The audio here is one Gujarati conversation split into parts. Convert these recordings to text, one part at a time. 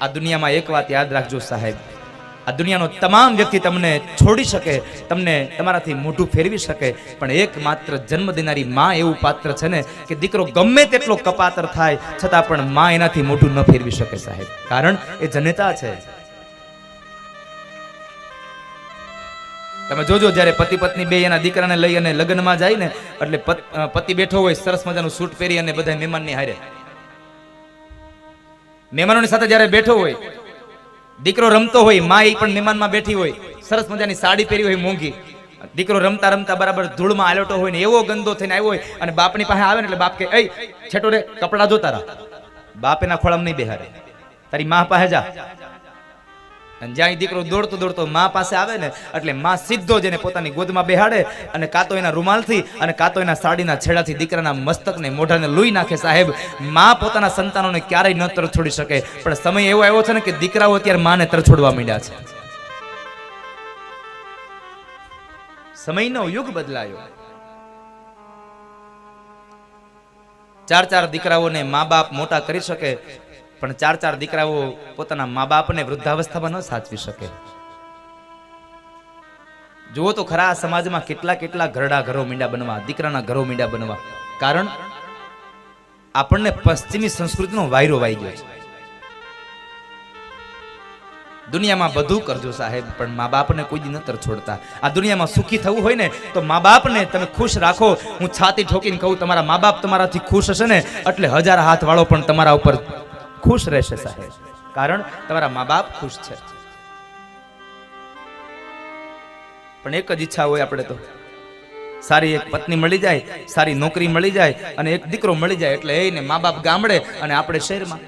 આ દુનિયામાં એક વાત યાદ રાખજો સાહેબ. આ દુનિયાનો તમામ વ્યક્તિ તમને છોડી શકે, તમને તમારાથી મોઢું ફેરવી શકે, પણ એક માત્ર જન્મ દેનારી માં એવું પાત્ર છે ને કે દીકરો ગમે તેટલો કપાતર થાય, છતાં પણ માં એનાથી મોઢું ન ફેરવી શકે સાહેબ. કારણ એ જનેતા છે. તમે જોજો, જ્યારે પતિ પત્ની બે એના દીકરાને લઈ અને લગ્નમાં જાય ને, એટલે પત- બેઠો હોય, સરસ મજાનું સૂટ પહેરી અને બધા મહેમાનની હારે. મહેમાનોની સાથે જ્યારે બેઠો હોય, દીકરો રમતો હોય, માં એ પણ મહેમાનમાં બેઠી હોય, સરસ મજાની સાડી પહેરી હોય, મોંઘી. દીકરો રમતા રમતા બરાબર ધૂળમાં આલોટો હોય ને એવો ગંદો થઈને આવ્યો હોય અને બાપની પાસે આવે ને એટલે બાપ કે છેટો રે, કપડા જો તારા બાપ એના ખોળામાં નહીં બેહારે. તારી માં પાસે જા. અને જ્યાં દીકરો દોડતો દોડતો મા પાસે આવે ને, એટલે માં સીધો જેને પોતાની ગોદમાં બેહાડે અને કાં તો એના રૂમાલથી અને કાં તો એના સાડીના છેડાથી દીકરાના મસ્તકને મોઢાને લૂઈ નાખે સાહેબ. માં પોતાના સંતાનોને ક્યારેય ન તરછોડી શકે. પણ સમય એવો આવ્યો છે ને કે દીકરાઓ અત્યારે માને તરછોડવા માંડ્યા છે. સમયનો યુગ બદલાયો. ચાર ચાર દીકરાઓને મા બાપ મોટા કરી શકે. પણ ચાર ચાર દીકરાઓ પોતાના મા બાપને વૃદ્ધાવસ્થામાં ન સાચવી શકે. જુઓ તો ખરા સમાજમાં કેટલા કેટલા ઘરડા ઘરો મીંડા બનવા, દીકરાના ઘરો મીંડા બનવા. કારણ આપણને પશ્ચિમી સંસ્કૃતિનો વાયરો વાઈ ગયો છે. દુનિયામાં બધું કરજો સાહેબ, પણ મા બાપને કોઈ દી નતર છોડતા. આ દુનિયામાં સુખી થવું હોય ને, તો મા બાપને તમે ખુશ રાખો. હું છાતી ઠોકીને કહું, તમારા મા બાપ તમારાથી ખુશ હશે ને, એટલે હજાર હાથ વાળો પણ તમારા ઉપર ખુશ રહેશે સાહેબ. કારણ તમારા મા બાપ ખુશ છે. પણ એક જ ઈચ્છા હોય આપણે તો. સારી એક પત્ની મળી જાય, સારી નોકરી મળી જાય અને એક દીકરો મળી જાય એટલે એને મા બાપ ગામડે અને આપણે શહેરમાં.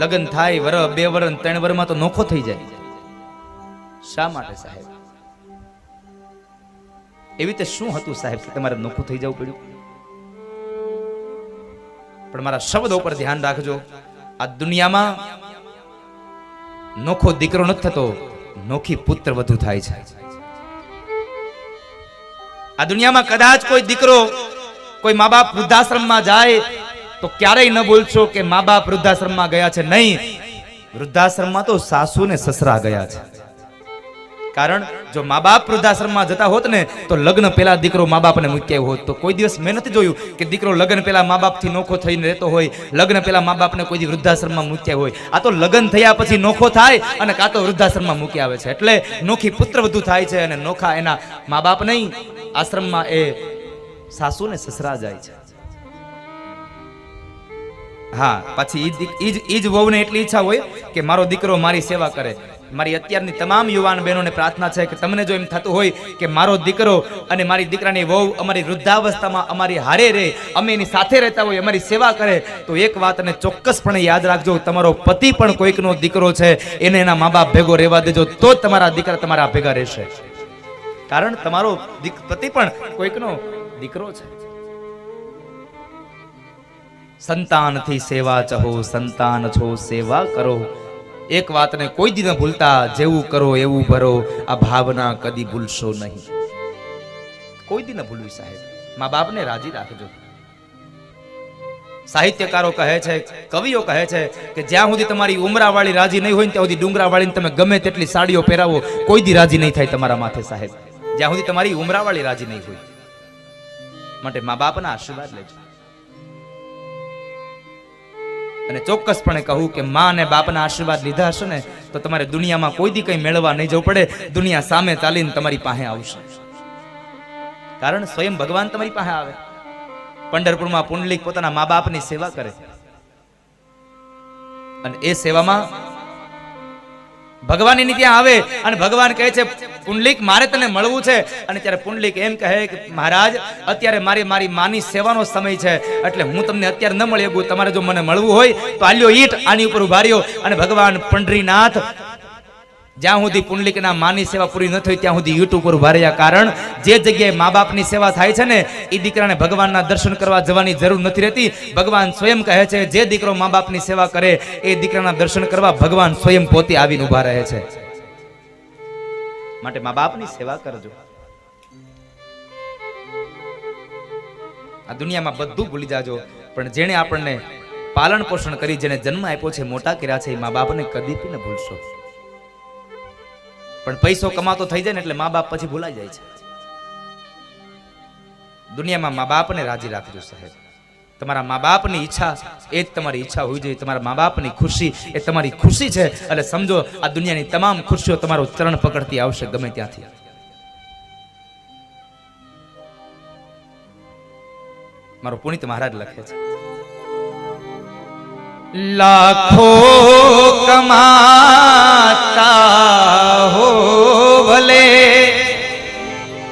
લગ્ન થાય વર બે વર ત્રણ વરમાં તો નોખો થઈ જાય. શા માટે સાહેબ? એવી રીતે શું હતું સાહેબ કે તમારે નોખું થઈ જવું પડ્યું? પણ મારા શબ્દો પર ધ્યાન રાખજો. આ દુનિયામાં નોખો દીકરો નથી થતો, નોખી પુત્ર વધુ થાય છે. આ દુનિયામાં કદાચ કોઈ દીકરો કોઈ મા બાપ વૃદ્ધાશ્રમમાં જાય તો ક્યારેય ન ભૂલશો કે મા બાપ વૃદ્ધાશ્રમમાં ગયા છે. નહીં, વૃદ્ધાશ્રમમાં તો સાસુ ને સસરા ગયા છે. કારણ જો મા બાપ વૃદ્ધાશ્રમમાં જતા હોત ને, તો લગ્ન પહેલા દીકરો મા બાપને મૂક્યા હોત. તો કોઈ દિવસ મેં નથી જોયું કે દીકરો લગ્ન પહેલા મા બાપથી નોખો થઈને રહેતો હોય, લગ્ન પહેલા મા બાપને કોઈ વૃદ્ધાશ્રમમાં મૂક્યા હોય. આ તો લગ્ન થયા પછી નોખો થાય અને કાં તો વૃદ્ધાશ્રમમાં મૂકી આવે છે. એટલે નોખી પુત્ર વધુ થાય છે અને નોખા એના મા બાપ નહીં, આશ્રમમાં એ સાસુ ને સસરા જાય છે. હા, પછી ઈ જ ઈ જ વહુને એટલી ઈચ્છા હોય કે મારો દીકરો મારી સેવા કરે. મારી અત્યારની તમામ યુવાન બહેનોને પ્રાર્થના છે કે તમને જો એમ થતું હોય કે મારો દીકરો અને મારી દીકરાની વહુ અમારી વૃદ્ધાવસ્થામાં અમારી હારે રહે, અમે એની સાથે રહેતા હોય, અમારી સેવા કરે, તો એક વાતને ચોક્કસપણે યાદ રાખજો, તમારો પતિ પણ કોઈકનો દીકરો છે, એને એના મા બાપ ભેગો રહેવા દેજો, તો તમારા દીકરા તમારા ભેગા રહેશે. કારણ તમારો પતિ પણ કોઈકનો દીકરો છે. સંતાનથી સેવા ચહો, સંતાન છો, સેવા કરો. એક વાતને કોઈ દી ભૂલતા જેવું કરો એવું ભરો, આ ભાવના કદી ભૂલશો નહીં. કોઈ દી ભૂલવી સાહેબ, મા બાપને રાજી રાખજો. સાહિત્યકારો કહે છે, કવિઓ કહે છે કે જ્યાં સુધી તમારી ઉમરાવાળી રાજી નહીં હોય ત્યાં સુધી ડુંગરાવાળીને તમે ગમે તેટલી સાડીઓ પહેરાવો, કોઈ દી રાજી નહીં થાય તમારા માથે સાહેબ. જ્યાં સુધી તમારી ઉમરાવાળી રાજી નહીં હોય. માટે મા બાપના આશીર્વાદ લેજો. અને ચોક્કસપણે કહું કે માં અને બાપના આશીર્વાદ લીધા હશે ને, તો તમારે દુનિયામાં કોઈ દી કંઈ મેળવવા નહીં જવું પડે. દુનિયા સામે ચાલીને તમારી પાસે આવશે. કારણ સ્વયં ભગવાન તમારી પાસે આવે. પંઢરપુરમાં પુંડલિક પોતાના મા બાપની સેવા કરે. અને એ સેવામાં ભગવાન એની ત્યાં આવે અને ભગવાન કહે છે, પુંડલિક, મારે તને મળવું છે. અને ત્યારે પુંડલિક એમ કહે કે, મહારાજ, અત્યારે મારી મારી માની સેવાનો સમય છે. એટલે હું તમને અત્યારે ન મળી શકું. તમારે જો મને મળવું હોય, તો આલ્યો ઈટ આની ઉપર ઊભા રહ્યો. અને ભગવાન પંડરીનાથ જ્યાં સુધી પુંડલિકના માની સેવા પૂરી ન થઈ, ત્યાં સુધી યુટ્યુબ પર ઊભા કારણ. જે જગ્યાએ મા બાપની સેવા થાય છે ને એ દીકરાને ભગવાનના દર્શન કરવા જવાની જરૂર નથી રહેતી. ભગવાન સ્વયં કહે છે, જે દીકરો મા બાપની સેવા કરે, એ દીકરાના દર્શન કરવા ભગવાન સ્વયં પોતે આવીને ઊભા રહે છે. માટે મા બાપની સેવા કરજો. આ દુનિયામાં બધું ભૂલી જાજો. પણ જેણે આપણને પાલન પોષણ કરી, જેને જન્મ આપ્યો છે, મોટા કર્યા છે, એ મા બાપને કદી ન ભૂલશો. પણ પૈસો કમાતો થઈ જાય ને એટલે મા બાપ પછી ભૂલાઈ જાય છે. દુનિયામાં મા બાપને રાજી રાખજો સાહેબ. તમારા મા બાપની ઈચ્છા એ જ તમારી ઈચ્છા હોવી જોઈએ. તમારા મા બાપની ખુશી એ તમારી ખુશી છે. એટલે સમજો, આ દુનિયાની તમામ ખુશીઓ તમારો ચરણ પકડતી આવશે ગમે ત્યાંથી. મારો પુનિત મહારાજ લખે છે. લાખો કમાતા હો ભલે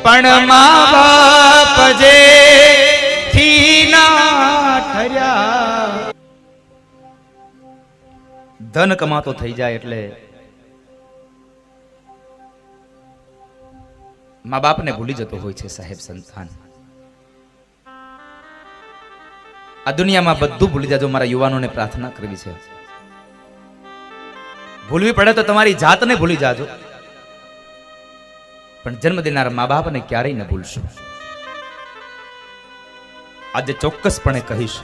પણ મા બાપ જે થી ના ઠર્યા ધન કમાતો થઈ જાય એટલે મા બાપને ભૂલી જતો હોય છે સાહેબ સંતાન આ દુનિયામાં બધું ભૂલી જાજો, મારા યુવાનોને પ્રાર્થના કરવી છે. ભૂલવી પડે તો તમારી જાતને ભૂલી જાજો. પણ જન્મ દેનારા મા બાપને ક્યારેય ન ભૂલશો. આજે ચોક્કસપણે કહીશ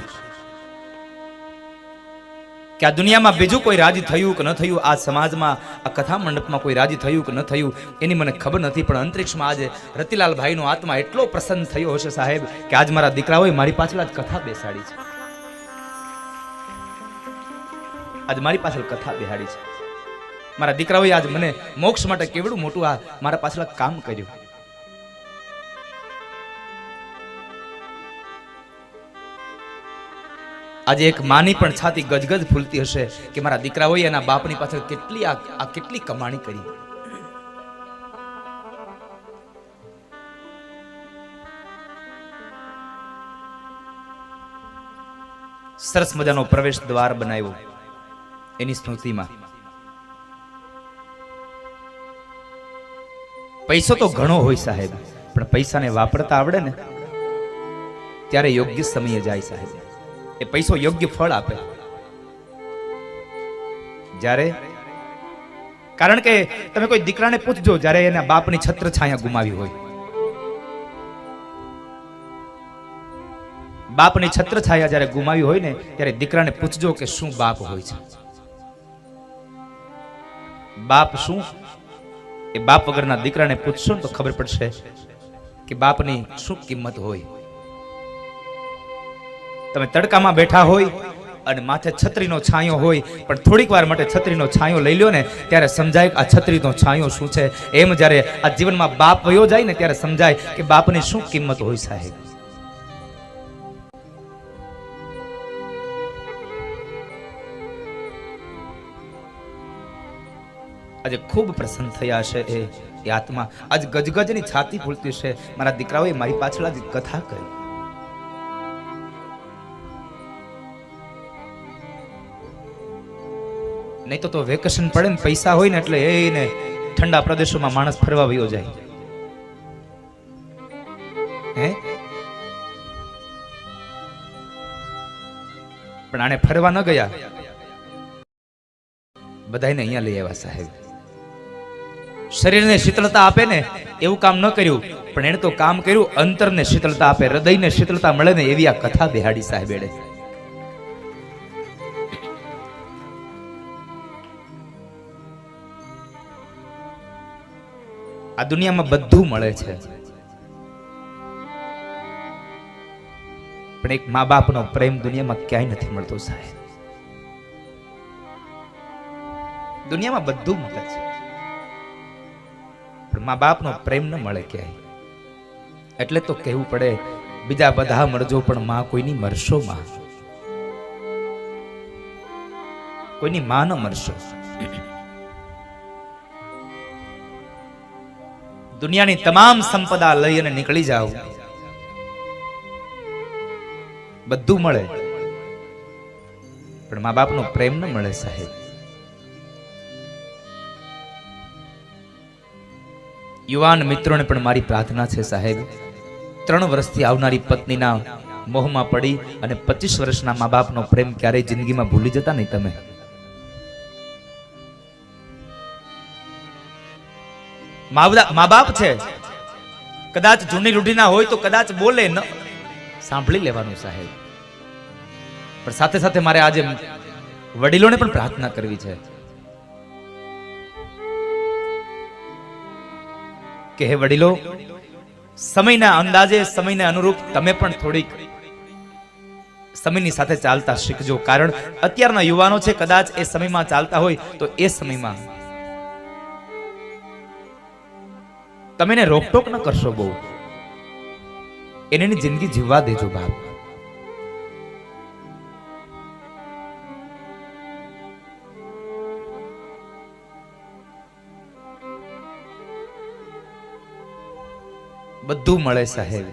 કે આ દુનિયામાં બીજું કોઈ રાજી થયું કે ન થયું, આ સમાજમાં, આ કથા મંડપમાં કોઈ રાજી થયું કે ન થયું, એની મને ખબર નથી, પણ અંતરિક્ષમાં આજે રતિલાલ ભાઈનો આત્મા એટલો પ્રસન્ન થયો હશે સાહેબ કે આજ મારા દીકરાઓએ મારી પાછળ આજ કથા બેસાડી છે. આજ મારી પાછળ કથા બેહાડી છે. મારા દીકરાઓએ આજ મને મોક્ષ માટે કેવડું મોટું આ મારા પાછળ કામ કર્યું. આજે એક માની પણ છાતી ગજગજ ફૂલતી હશે કે મારા દીકરાઓએ એના બાપની પાછળ કેટલી આ કેટલી કમાણી કરી. સરસ મજાનો પ્રવેશ દ્વાર બનાવ્યો એની સ્મૃતિમાં. પૈસો તો ઘણો હોય સાહેબ, પણ પૈસાને વાપરતા આવડે ને, ત્યારે યોગ્ય સમયે જાય સાહેબ. એ પૈસો યોગ્ય ફળ આપે. જ્યારે? કારણ કે તમે કોઈ દીકરાને પૂછજો જ્યારે એના બાપની છત્ર છાયા ગુમાવી હોય. બાપની છત્ર છાયા જ્યારે ગુમાવી હોય ને, ત્યારે દીકરાને પૂછજો કે શું બાપ હોય છે? બાપ શું? એ બાપ વગરના દીકરાને પૂછશો ને તો ખબર પડશે કે બાપની શું કિંમત હોય. તમે તડકામાં બેઠા હોય અને માથે છત્રીનો છાંયો હોય, પણ થોડીક વાર માટે છત્રીનો છાંયો લઈ લ્યો ને, ત્યારે સમજાય કે આ છત્રીનો છાંયો શું છે? એમ જ્યારે આ જીવનમાં બાપ વયો જાય ને, ત્યારે સમજાય કે બાપની શું કિંમત હોય સાહેબ? આજે ખૂબ પ્રસન્ન થયા છે એ આત્મા. આજ ગજગજની છાતી ફૂલતી છે. મારા દીકરાઓએ મારી પાછળ આજ કથા કરી. નહીં તો તો વેકેશન પડે ને પૈસા હોય ને એટલે એને ઠંડા પ્રદેશોમાં માણસ ફરવા વયો જાય. હે? પણ આને ફરવા ન ગયા. બધાને અહીંયા લઈ આવ્યા સાહેબ. શરીરને શીતળતા આપે ને એવું કામ ન કર્યું, પણ એને તો કામ કર્યું, અંતરને શીતળતા આપે, હૃદયને શીતળતા મળે ને એવી આ કથા બિહાડી સાહેબ એણે. આ દુનિયામાં બધું મળે છે. પણ એક મા બાપનો પ્રેમ દુનિયામાં ક્યાંય નથી મળતો સાહેબ. દુનિયામાં બધું મળે છે. પણ મા બાપનો પ્રેમ ન મળે ક્યાંય. એટલે તો કહેવું પડે, બીજા બધા મળજો પણ માં કોઈની મરશો માં? કોઈની માં ન મરશો? દુનિયાની તમામ સંપદા લઈ અને નીકળી જાઓ. બધું મળે. પણ મા બાપનો પ્રેમ ન મળે સાહેબ. યુવાન મિત્રોને પણ મારી પ્રાર્થના છે સાહેબ. ત્રણ વર્ષથી આવનારી પત્નીના મોહમાં પડી અને પચીસ વર્ષના મા બાપનો પ્રેમ ક્યારેય જિંદગીમાં ભૂલી જતા નહીં તમે. મા બાપ છે. કદાચ જૂની રૂઢીના હોય તો કદાચ બોલે ન સાંભળી લેવાનું સાહેબ. પણ સાથે સાથે મારે આજે વડીલોને પણ પ્રાર્થના કરવી છે. કે હે વડીલો, સમયના અંદાજે, સમયને અનુરૂપ તમે પણ થોડીક સમયની સાથે ચાલતા શીખજો. કારણ અત્યારના યુવાનો છે, કદાચ એ સમયમાં ચાલતા હોય તો એ સમયમાં તમે એને રોકટોક ન કરશો બહુ. એને જિંદગી જીવવા દેજો બાપ. બધું મળે સાહેબ.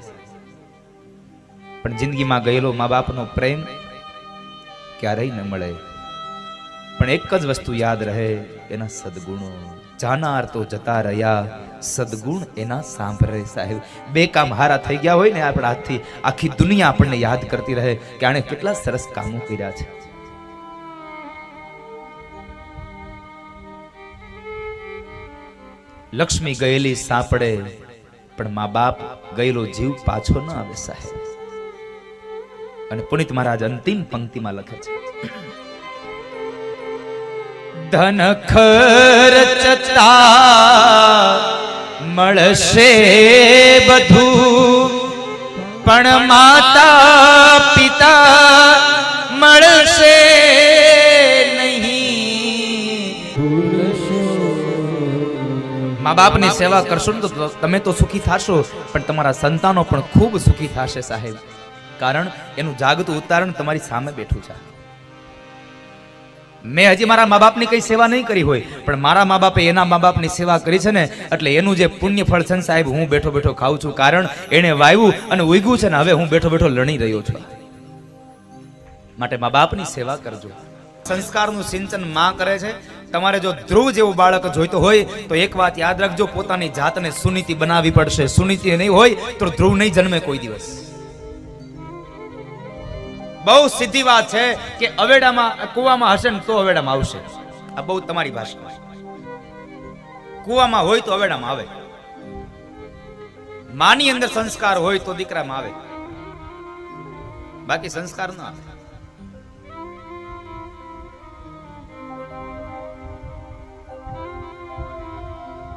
પણ જિંદગીમાં ગયેલો મા બાપનો પ્રેમ ક્યારેય ન મળે. પણ એક જ વસ્તુ યાદ રહે, એના સદગુણો. જાનાર તો જતા રહ્યા. સદગુણ એના સાંભળે સાહેબ. બે કામ હારા થઈ ગયા હોય ને આપણા હાથથી, આખી દુનિયા આપણને યાદ કરતી રહે કે આણે કેટલા સરસ કામો કર્યા છે. લક્ષ્મી ગયેલી સાંપડે, પણ મા બાપ ગયેલો જીવ પાછો ન આવે સાહેબ. અને પુનિત મહારાજ અંતિમ પંક્તિમાં લખે છે. ધન ખર્ચતા મળશે બધું પણ માતા પિતા મળશે મા બાપની સેવા કરશો ને તો તમે તો સુખી થશો પણ તમારા સંતાનો પણ ખૂબ સુખી થશે સાહેબ કારણ એનું જાગતું ઉતારણ તમારી સામે બેઠું છે મેં હજી મારા મા બાપની કઈ સેવા નહીં કરી હોય, પણ મારા મા બાપે એના મા બાપની સેવા કરી છે ને, એટલે એનું જે પુણ્ય ફળ છે સાહેબ, હું બેઠો બેઠો ખાઉં છું, કારણ એને વાવ્યું અને ઉગ્યું છે ને, હવે હું બેઠો બેઠો લણી રહ્યો છું. માટે મા બાપની સેવા કરજો. સંસ્કારનું સિંચનમાં કરે છે. તમારે જો ધ્રુવ જેવું બાળક જોઈતો હોય, તો એક વાત યાદ રાખજો, પોતાની જાતને સુનીતિ બનાવવી પડશે. સુનીતિ નહીં હોય, તો ધ્રુવ નહીં જન્મે કોઈ દિવસ. બહુ સીધી વાત છે કે અવેડામાં, કુવામાં હશે ને તો અવેડામાં આવશે. આ બહુ તમારી ભાષા. કુવામાં હોય તો અવેડામાં આવે. માની અંદર સંસ્કાર હોય તો દીકરામાં આવે. બાકી સંસ્કાર ના આવે.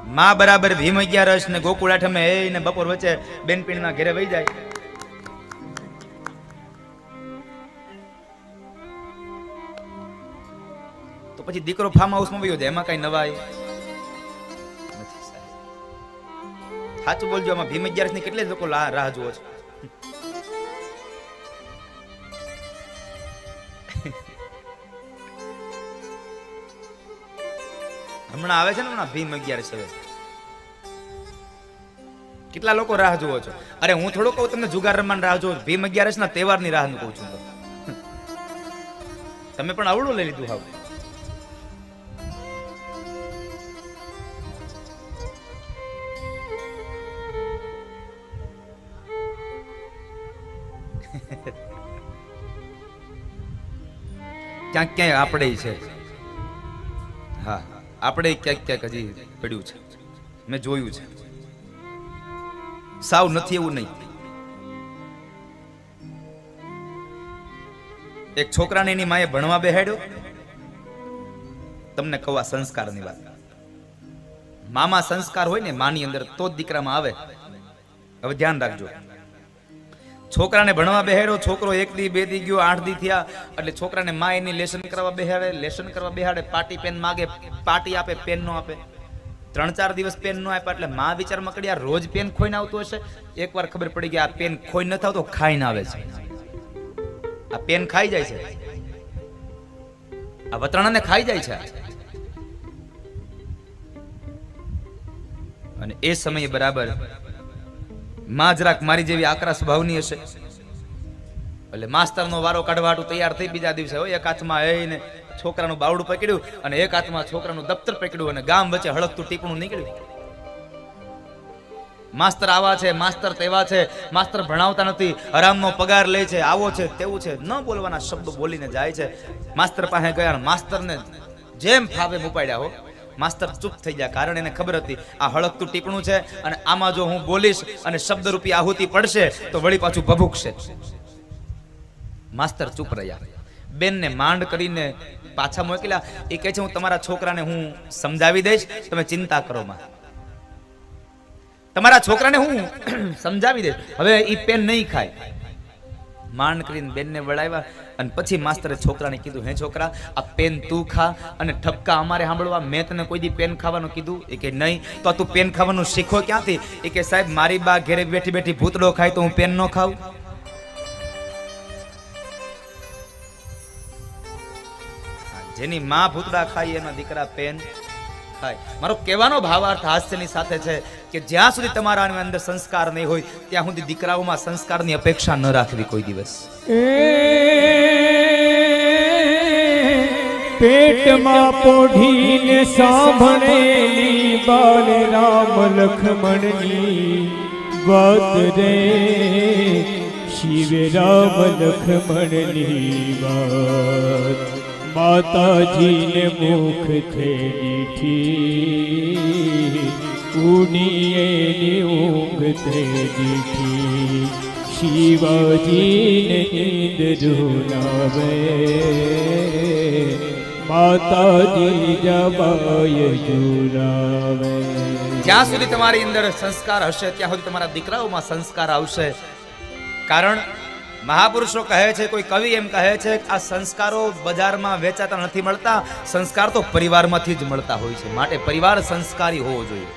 માં બરાબર ભીમ અગિયારસ ને ગોકુળ આઠમે એ ને બપોર વચ્ચે બેનપીણના ઘેરે વહી જાય. પછી દીકરો ફાર્મ હાઉસમાં વયો જાય, એમાં કઈ નવાય. સાચું બોલજો, આમાં ભીમની કેટલી લોકો રાહ જુઓ છો? હમણાં આવે છે ને હમણાં ભીમ અગિયારસ હવે. કેટલા લોકો રાહ જુઓ છો? અરે હું થોડો કહું, તમને જુગાર રમવાની રાહ જુઓ. ભીમ અગિયારસ ના તહેવારની રાહ કહું છું. તમે પણ આવડું લઈ લીધું હાવ. ક્યાંક ક્યાંય આપણે છે. હા, આપણે ક્યાંક ક્યાંક હજી પડ્યું છે. મેં જોયું છે. સાવ નથી એવું નહીં. એક છોકરાને એની માએ ભણવા બેહાડ્યો. તમને કહું આ સંસ્કારની વાત. મામા સંસ્કાર હોય ને, માની અંદર તો જ દીકરામાં આવે. હવે ધ્યાન રાખજો. છોકરાને ભણવા બેહાડ્યો છોકરો એક દી, બે દી ગયો, આઠ દી થયા. એટલે છોકરાને મા એની લેસન કરવા બેહાડે, લેસન કરવા બેહાડે પાટી પેન માગે પાટી આપે, પેન નો આપે. ત્રણ ચાર દિવસ પેન નો આપ્યા, એટલે મા વિચાર મકડી રોજ પેન ખોઈને આવતું હશે? એકવાર ખબર પડી કે આ પેન ખોઈ નથી આવતો ખાઈને આવે છે. આ પેન ખાઈ જાય છે. આ વતરાણાને ખાઈ જાય છે. અને એ સમયે બરાબર માં જરાક મારી જેવી આકરા સ્વભાવની હશે. એટલે માસ્તરનો વારો કાઢવાટું તૈયાર થઈ બીજા દિવસે હોય, એક હાથમાં એને છોકરાનું બાવડું પકડ્યું અને એક હાથમાં છોકરાનું દફતર પકડ્યું અને ગામ વચ્ચે હળકતું ટીપણું નીકળ્યું. માસ્તર આવા છે, માસ્તર તેવા છે, માસ્તર ભણાવતા નથી, હરામનો પગાર લે છે, આવો છે, તેવું છે, ન બોલવાના શબ્દો બોલીને જાય છે. માસ્તર પાસે ગયા માસ્તરને જેમ ફાવે મુપાડ્યા હો. માસ્તર ચૂપ થઈ ગયા કારણ એને ખબર હતી આ હળકતું ટીપણું છે અને આમાં જો હું બોલીશ અને શબ્દરૂપી આહુતિ પડશે તો વળી પાછું ભભૂકશે. માસ્તર ચૂપ રહ્યા. બેનને માંડ કરીને પાછા મોકલ્યા. એ કહે છે, હું તમારા છોકરાને હું સમજાવી દઈશ. તમે ચિંતા કરો માં. તમારા છોકરાને હું સમજાવી દઈશ. હવે એ પેન નહીં ખાય. માંડ કરીને બેનને વળાવ્યા અને પછી માસ્તરે છોકરાને કીધું, હે છોકરા, આ પેન તું ખા અને ઠપકા અમારે સાંભળવા. મેં તને કોઈ દી પેન ખાવાનું કીધું? એ કે, નહીં. તો તું પેન ખાવાનું શીખો ક્યાંથી? એ કે, સાહેબ, મારી બા ઘેરે બેઠી બેઠી ભૂતડો ખાય તો હું પેન ન ખાઉં. જેની માં ભૂતડા ખાય એના દીકરા પેન ખાય મારો કહેવાનો ભાવાર્થ હાસ્યની સાથે છે કે જ્યાં સુધી તમારા અંદર સંસ્કાર નહીં હોય, ત્યાં સુધી દીકરાઓમાં સંસ્કારની અપેક્ષા ન રાખવી કોઈ દિવસ. પેટમાં પોઢીને સાંભળેલી બાલ રામ લખમણની વાત રે. શિવ રામ લખમણની વાત. માતાજીને મુખ થેડીથી ઉડીએની ઊંઘ થેડીથી શિવાજીને ઈંદ ઝુલાવે માતાજી જબાય ઝુલાવે જ્યાં સુધી તમારી અંદર સંસ્કાર હશે, ત્યાં સુધી તમારા દીકરાઓમાં સંસ્કાર આવશે. કારણ મહાપુરુષો કહે છે, કોઈ કવિ એમ કહે છે કે આ સંસ્કારો બજારમાં વેચાતા નથી મળતા, સંસ્કાર તો પરિવારમાંથી જ મળતા હોય છે. માટે પરિવાર સંસ્કારી હોવો જોઈએ.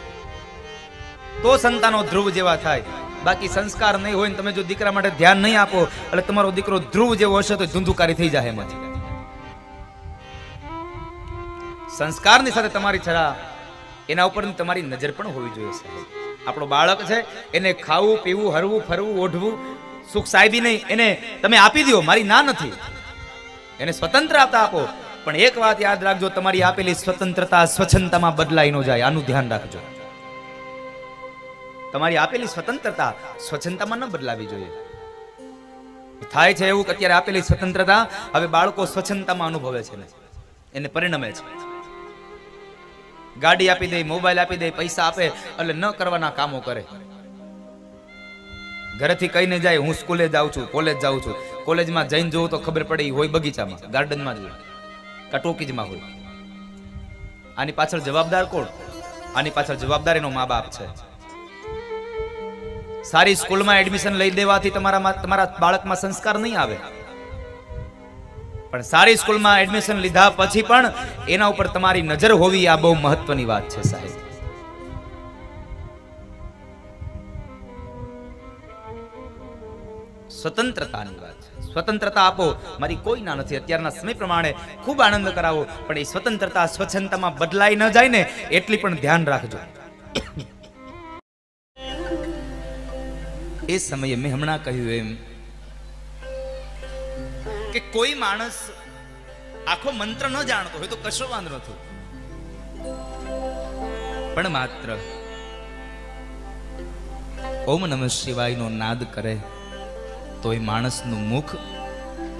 તો સંતાનો ધ્રુવ જેવા થાય. બાકી સંસ્કાર નહીં હોય ને તમે જો દીકરા માટે ધ્યાન નહીં આપો, એટલે તમારો દીકરો ધ્રુવ જેવો હશે તો ધુંધુકારી થઈ જાય એમાંથી. સંસ્કારની સાથે તમારી છરા, એના ઉપર તમારી નજર પણ હોવી જોઈએ આપણો બાળક છે, એને ખાવું, પીવું, હરવું, ફરવું, ઓઢવું સુખ સાહેબી નહીં, એને તમે આપી દો મારી ના નથી. એને સ્વતંત્રતા આપો. પણ એક વાત યાદ રાખજો, તમારી આપેલી સ્વતંત્રતા સ્વચ્છતામાં બદલાઈ ન જાય, આનું ધ્યાન રાખજો. તમારી આપેલી સ્વતંત્રતા સ્વચ્છતામાં ન બદલાવી જોઈએ. થાય છે એવું કે અત્યારે આપેલી સ્વતંત્રતા હવે બાળકો સ્વચ્છતામાં અનુભવે છે ને. એને પરિણમે છે. ગાડી આપી દે, મોબાઈલ આપી દે, પૈસા આપે, એટલે ન કરવાના કામો કરે. ઘરેથી કહીને જાય, હું સ્કૂલે જાઉં છું, કોલેજ જાઉં છું. કોલેજમાં જઈને જોઉં તો ખબર પડે એ હોય બગીચામાં, ગાર્ડનમાં જ હોય, કે ટોકીજમાં હોય. આની પાછળ જવાબદાર કોણ? આની પાછળ જવાબદાર એનો મા બાપ છે. સારી સ્કૂલમાં એડમિશન લઈ દેવાથી તમારા તમારા બાળકમાં સંસ્કાર નહીં આવે. પણ સારી સ્કૂલમાં એડમિશન લીધા પછી પણ એના ઉપર તમારી નજર હોવી આ બહુ મહત્વની વાત છે સાહેબ. સ્વતંત્રતાની વાત સ્વતંત્રતા આપો. મારી કોઈ ના નથી. અત્યારના સમય પ્રમાણે ખૂબ આનંદ કરાવો. પણ એ સ્વતંત્રતા સ્વચ્છતામાં બદલાઈ ન જાય ને એટલી પણ ધ્યાન રાખજો. એ સમયે મેં હમણાં કહ્યું એમ કે કોઈ માણસ આખો મંત્ર ન જાણતો હોય તો કશો વાંધો નથી. પણ માત્ર ઓમ નમઃ શિવાયનો નાદ કરે. તો એ માણસનું મુખ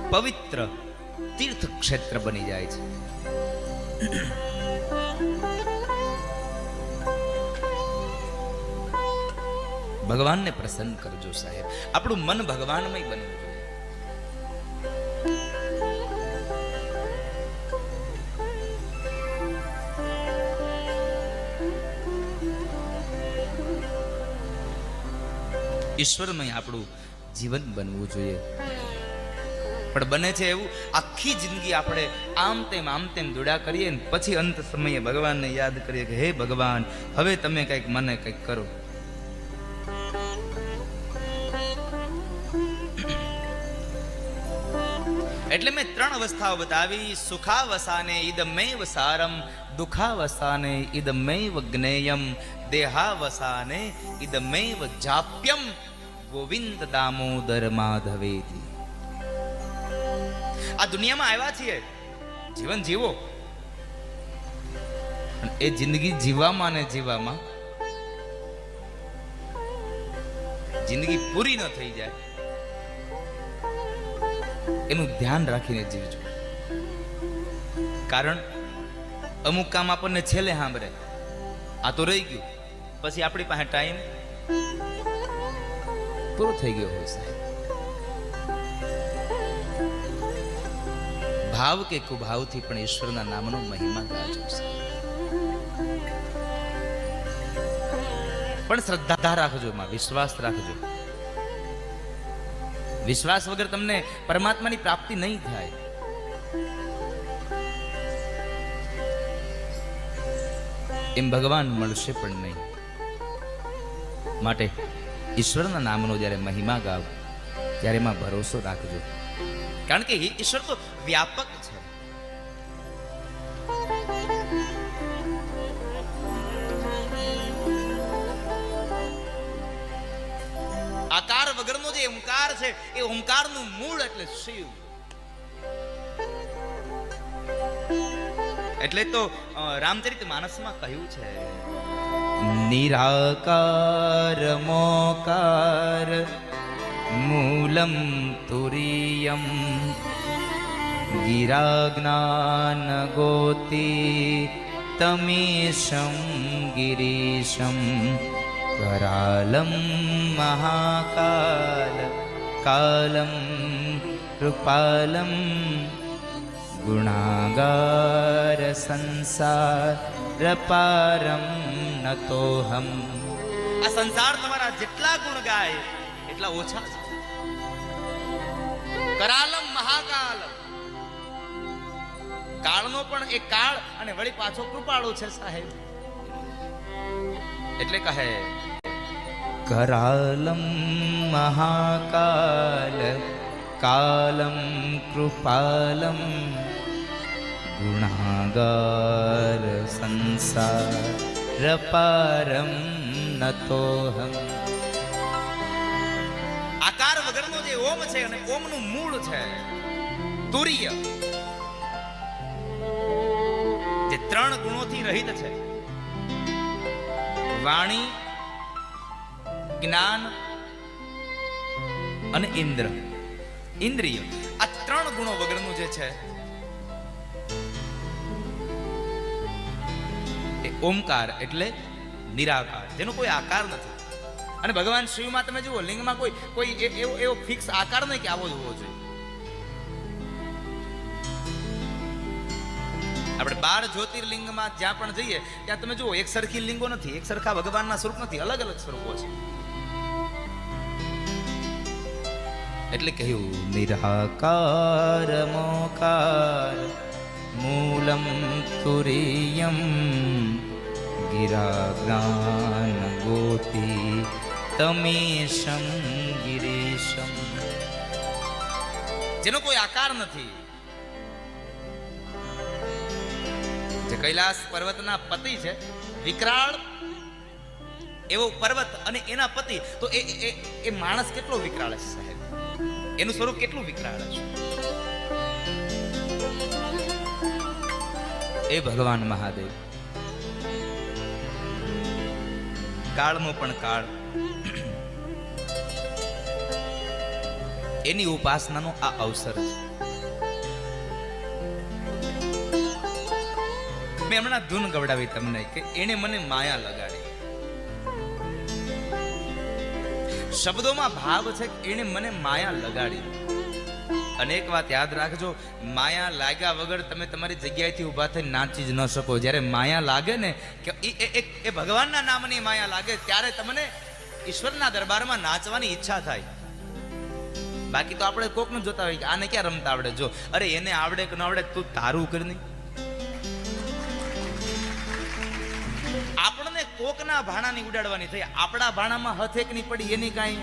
પવિત્ર તીર્થ ક્ષેત્ર બની જાય છે. ભગવાનને પ્રસન્ન કરજો સાહેબ. આપણું મન ભગવાનમય બનવું જોઈએ. ઈશ્વરમય આપણું જીવન બનવું જોઈએ. પણ બને છે એવું આખી જિંદગી આપણે આમ તેમ આમ તેમ દોડા કરીએ ને પછી અંત સમયે ભગવાનને યાદ કરીએ કે, હે ભગવાન, હવે તમે કંઈક મને કંઈક કરો. એટલે મેં ત્રણ અવસ્થાઓ બતાવી. સુખાવસાને ઇદમૈવ સારમ દુખાવસાને ઇદમૈવ જ્ઞેયમ દેહાવસાને ઇદમૈવ જાપ્યમ ગોવિંદ દામોદર માધવેથી. આ દુનિયામાં આવ્યા છીએ. જીવન જીવો. એ જિંદગી જીવવામાં ને જીવવામાં જિંદગી પૂરી ન થઈ જાય. એનું ધ્યાન રાખીને જીવજો. કારણ અમુક કામ આપણને છેલ્લે સાંભળે. આ તો રહી ગયું. પછી આપણી પાસે ટાઈમ પૂરો થઈ ગયો હોય સાહેબ. ભાવ કે કુભાવથી પણ ઈશ્વરના નામનો મહિમા ગાજો પણ શ્રદ્ધા રાખજો એમાં, વિશ્વાસ રાખજો. વિશ્વાસ વગર તમને પરમાત્માની પ્રાપ્તિ નહીં થાય. એમ ભગવાન મળશે પણ નહીં. માટે ઈશ્વરના નામનો જ્યારે મહિમા ગાવ, ત્યારે એમાં ભરોસો રાખજો. કારણ કે ઈશ્વર તો વ્યાપક છે. આકાર વગરનો જે ઓમકાર છે, એ ઓમકારનું મૂળ એટલે શિવ. એટલે તો રામચરિત માનસમાં કહ્યું છે. निराकारमोकार मूलं तुरीयं गिराज्ञानगोति तमीशं गिरीशं करालं महाकाल कालं कृपालं गुणागारसंसार રપારમ નતોહમ. આ સંસાર તમારા જેટલા ગુણ ગાય એટલા ઓછા. કરાલમ મહાકાલમ. કાળનો પણ એક કાળ અને વળી પાછો કૃપાળો છે સાહેબ. એટલે કહે કરાલમ મહાકાલ કાલમ કૃપાલમ. ગુણાગાર સંસાર પારમ નતોહમ આકાર વગરનો જે ઓમ છે અને ઓમનું મૂળ છે તુર્ય જે ત્રણ ગુણોથી રહિત છે વાણી જ્ઞાન અને ઇન્દ્ર ઇન્દ્રિય આ ત્રણ ગુણો વગરનું જે છે ઓમકાર એટલે નિરાકાર. જેનો કોઈ આકાર નથી. અને ભગવાન શિવમાં તમે જુઓ, લિંગમાં કોઈ કોઈ એવો એવો ફિક્સ આકાર નહીં કે આવો જ હોવો જોઈએ. આપણે બાર જ્યોતિર્લિંગમાં જ્યાં પણ જઈએ, ત્યાં તમે જુઓ, એક સરખી લિંગો નથી, એક સરખા ભગવાનના સ્વરૂપ નથી, અલગ અલગ સ્વરૂપો છે. એટલે કહ્યું, નિરાકાર, મોકાર, મૂલમ તુરિયમ ગિરાગ્રાન ગોતી તમેશમ ગિરીશમ. જેનો કોઈ આકાર નથી. જે કૈલાસ પર્વતના પતિ છે, વિકરાળ, એવો પર્વત અને એના પતિ, તો એ એ માણસ કેટલો વિકરાળ છે સાહેબ? એનું સ્વરૂપ કેટલું વિકરાળ છે? એ ભગવાન મહાદેવ. કાળનો પણ કાળ. એની ઉપાસનાનો આ અવસર છે. મેં હમણાં ધૂન ગવડાવી તમને કે એને મને માયા લગાડી. શબ્દોમાં ભાવ છે કે એને મને માયા લગાડી. અને એક વાત યાદ રાખજો. માયા લાગ્યા વગર તમે તમારી જગ્યાએથી ઊભા થઈ નાચી જ ન શકો. જ્યારે માયા લાગે ને કે એ એ ભગવાનના નામની માયા લાગે, ત્યારે તમને ઈશ્વરના દરબારમાં નાચવાની ઈચ્છા થાય. બાકી તો આપણે કોકનું જોતા હોય કે આને ક્યાં રમતા આવડે? જો, અરે એને આવડે કે ન આવડે તું તારું કર નહીં આપણને કોકના ભાણાની ઉડાડવાની થઈ. આપણા ભાણામાં હથેકની પડી, એની કાંઈ.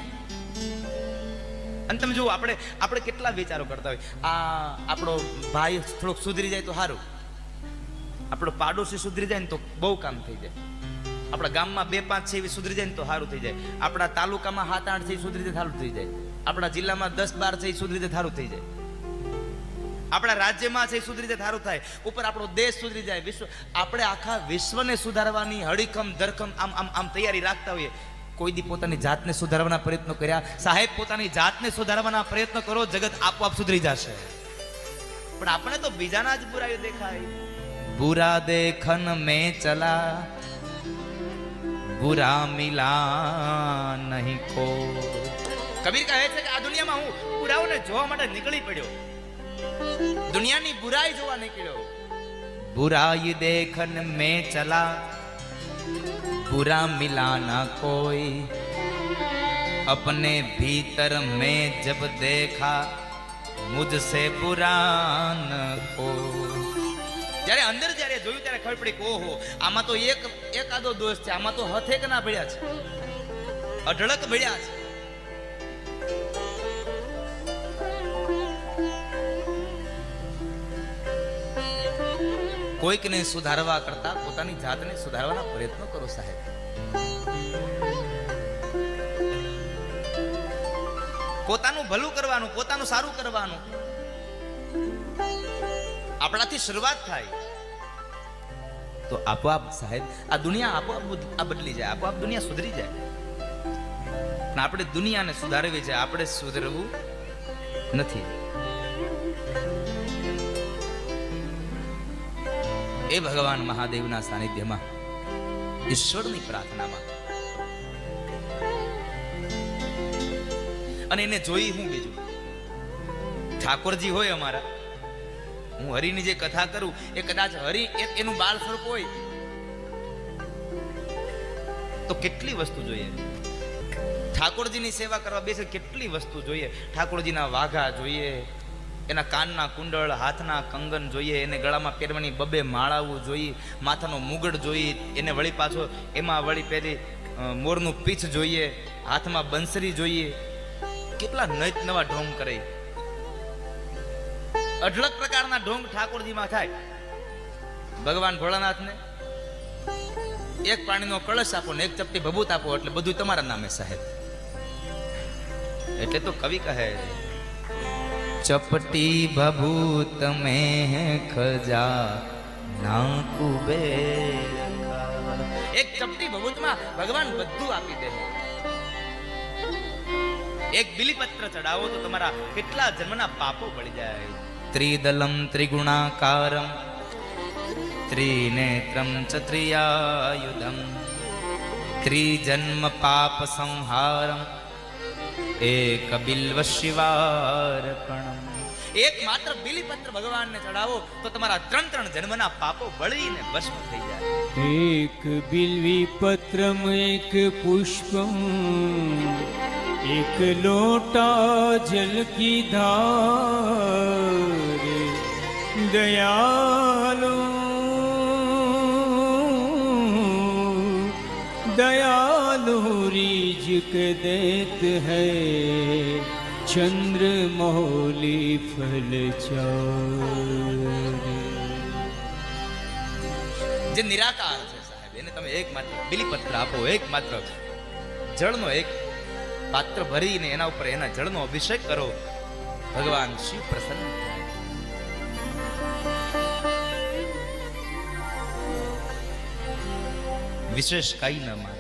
અને તમે જુઓ, આપણે આપણે કેટલા વિચારો કરતા હોય. આ આપણો ભાઈ થોડોક સુધરી જાય તો સારું. આપણો પાડોશી સુધરી જાય ને તો બહુ કામ થઈ જાય. આપણા ગામમાં બે પાંચ છે એવી સુધરી જાય ને તો સારું થઈ જાય. આપણા તાલુકામાં સાત આઠ છે એ સુધરી જાય સારું થઈ જાય. આપણા જિલ્લામાં દસ બાર છે એ સુધરી જાય સારું થઈ જાય. આપણા રાજ્યમાં છે એ સુધરી જાય સારું થાય. ઉપર આપણો દેશ સુધરી જાય, વિશ્વ આપણે આખા વિશ્વને સુધારવાની હડીખમ ધરખમ આમ આમ આમ તૈયારી રાખતા હોઈએ. કોઈ દી પોતાની જાતને સુધારવાના પ્રયત્નો કર્યા. સાહેબ, પોતાની જાતને સુધારવાના પ્રયત્નો કરો, જગત આપોઆપ સુધરી જશે. પણ આપણે તો બીજાના જ બુરાયો દેખાય. બુરા દેખન મેં ચલા, બુરા મિલા નહીં કો કબીર કહે છે કે આ દુનિયામાં હું બુરાઓને જોવા માટે નીકળી પડ્યો. દુનિયાની બુરાઈ જોવા નીકળ્યો. બુરાઈ દેખન મેં ચલા बुरा मिला ना कोई अपने भीतर में जब देखा मुझसे बुरा न को જ્યારે અંદર જ્યારે જોયું ત્યારે ખબર પડી કે ઓહો આમાં તો એક એકાદો દોષ છે આમાં તો હથેક ના ભળ્યા છે અઢળક ભળ્યા છે કોઈકને સુધારવા કરતા પોતાની જાતને સુધારવાના પ્રયત્નો કરો સાહેબ. પોતાનું ભલું કરવાનું, પોતાનું સારું કરવાનું. આપણાથી શરૂઆત થાય. તો આપોઆપ સાહેબ, આ દુનિયા આપોઆપ આ બદલી જાય, આપોઆપ દુનિયા સુધરી જાય. પણ આપણે દુનિયાને સુધારવી છે, આપણે સુધરવું નથી. એ ભગવાન મહાદેવના સાનિધ્યમાં ઈશ્વરની પ્રાર્થનામાં. અને એને જોઈ હું બીજું. ઠાકોરજી હોય અમારા. હું હરિની જે કથા કરું, એ કદાચ હરિ એનું બાળ સ્વરૂપ હોય. તો કેટલી વસ્તુ જોઈએ? ઠાકોરજીની સેવા કરવા બેસે કેટલી વસ્તુ જોઈએ? ઠાકોરજીના વાઘા જોઈએ. એના કાનના કુંડળ, હાથના કંગન જોઈએ, એને ગળામાં પહેરવાની બબે માળાવું જોઈએ, માથાનો મુગડ જોઈએ, એને વળી પાછો એમાં વળી પહેરી મોરનું પીછ જોઈએ, હાથમાં બંસરી જોઈએ. કેટલા નત નવા ઢોંગ કરે. અઢળક પ્રકારના ઢોંગ ઠાકોરજીમાં થાય. ભગવાન ભોળાનાથને એક પાણીનો કળશ આપો ને એક ચપટી ભભૂત આપો એટલે બધું તમારા નામે સાહેબ. એટલે તો કવિ કહે ચપટી ભભૂત તમે ખજા ના કુબે એક ચપટી ભભૂતમાં ભગવાન બધું આપી દે। એક બિલીપત્ર ચડાવો તો તમારા કેટલા જન્મના પાપો પડી જાય। ત્રિદલમ ત્રિગુણાકારમ, ત્રિનેત્રમ ચ ત્રિયાયુધમ, ત્રિજન્મ પાપ સંહારમ એક બિલ્વ શિવાર્પણ એક માત્ર બિલીપત્ર ભગવાનને ચડાવો તો તમારા ત્રણ ત્રણ જન્મના પાપો બળીને ભસ્મ થઈ જાય. એક બિલ્વી પત્રમ એક પુષ્પમ એક લોટા જલ કી ધાર. દયાલો रिजक देत है चंद्र मौली फल चार જે નિરાકાર છે સાહેબ એને તમે એક માત્ર બિલીપત્ર આપો એક માત્ર જળનો એક પાત્ર ભરીને એના ઉપર એના જળનો અભિષેક કરો ભગવાન શિવ પ્રસન્ન થાય વિશેષ કઈ ન માને